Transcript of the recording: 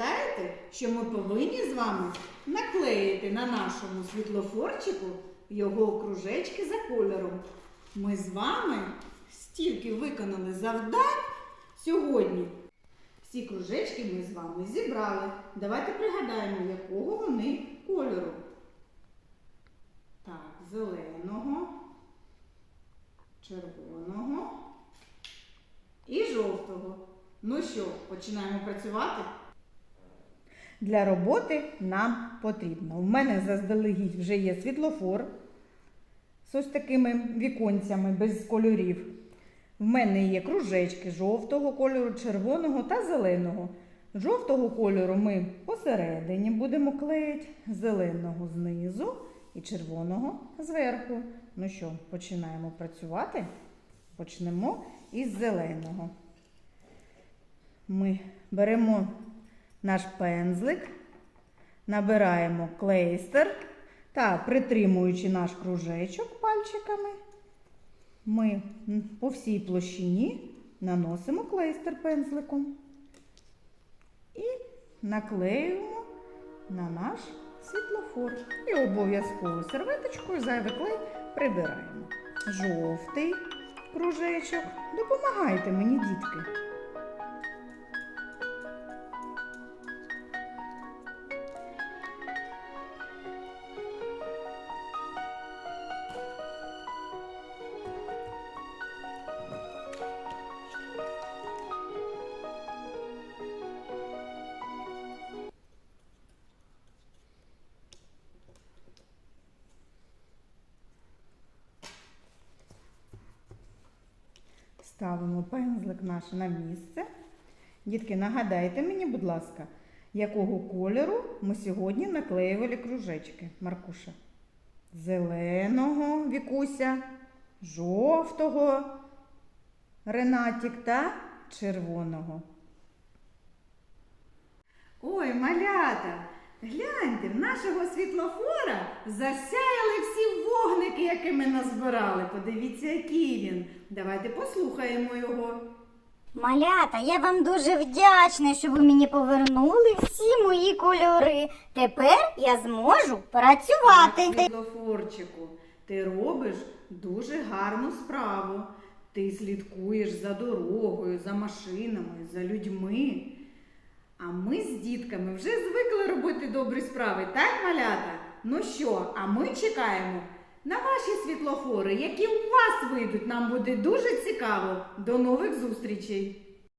пам'ятаєте, що ми повинні з вами наклеїти на нашому світлофорчику його кружечки за кольором. Ми з вами стільки виконали завдань сьогодні. Всі кружечки ми з вами зібрали. Давайте пригадаємо, якого вони кольору. Так, зеленого, червоного і жовтого. Ну що, починаємо працювати? Для роботи нам потрібно. У мене заздалегідь вже є світлофор з ось такими віконцями без кольорів. В мене є кружечки жовтого кольору, червоного та зеленого. Жовтого кольору ми посередині будемо клеїти, зеленого знизу і червоного зверху. Ну що, починаємо працювати? Почнемо із зеленого. Ми беремо наш пензлик, набираємо клейстер та притримуючи наш кружечок пальчиками, ми по всій площині наносимо клейстер пензликом і наклеюємо на наш світлофор. І обов'язково серветочкою зайвий клей прибираємо. Жовтий кружечок. Допомагайте мені, дітки. Ставимо пензлик наш на місце. Дітки, нагадайте мені, будь ласка, якого кольору ми сьогодні наклеювали кружечки, Маркуша? Зеленого Вікуся, жовтого Ренатік та червоного. Ой, малята, гляньте, в нашого світлофора засяяли всі вогники, які ми назбирали. Подивіться, який він. Давайте послухаємо його. Малята, я вам дуже вдячна, що ви мені повернули всі мої кольори. Тепер я зможу працювати. Світлофорчику, ти робиш дуже гарну справу. Ти слідкуєш за дорогою, за машинами, за людьми. А ми з дітками вже звикли робити добрі справи, так, малята? Ну що, а ми чекаємо на ваші світлофори, які у вас вийдуть. Нам буде дуже цікаво. До нових зустрічей!